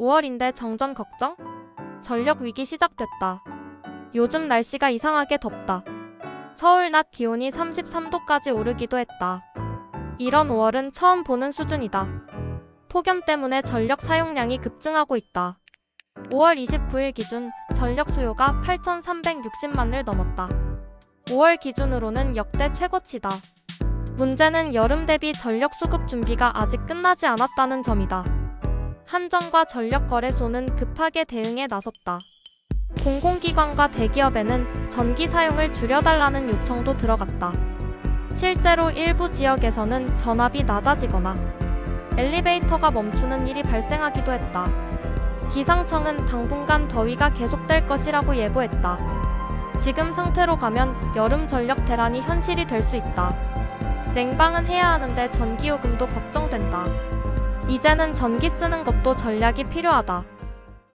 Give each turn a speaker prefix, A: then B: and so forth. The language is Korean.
A: 5월인데 정전 걱정? 전력 위기 시작됐다. 요즘 날씨가 이상하게 덥다. 서울 낮 기온이 33도까지 오르기도 했다. 이런 5월은 처음 보는 수준이다. 폭염 때문에 전력 사용량이 급증하고 있다. 5월 29일 기준 전력 수요가 8,360만을 넘었다. 5월 기준으로는 역대 최고치다. 문제는 여름 대비 전력 수급 준비가 아직 끝나지 않았다는 점이다. 한전과 전력거래소는 급하게 대응에 나섰다. 공공기관과 대기업에는 전기 사용을 줄여달라는 요청도 들어갔다. 실제로 일부 지역에서는 전압이 낮아지거나 엘리베이터가 멈추는 일이 발생하기도 했다. 기상청은 당분간 더위가 계속될 것이라고 예보했다. 지금 상태로 가면 여름 전력 대란이 현실이 될 수 있다. 냉방은 해야 하는데 전기요금도 걱정된다. 이제는 전기 쓰는 것도 전략이 필요하다.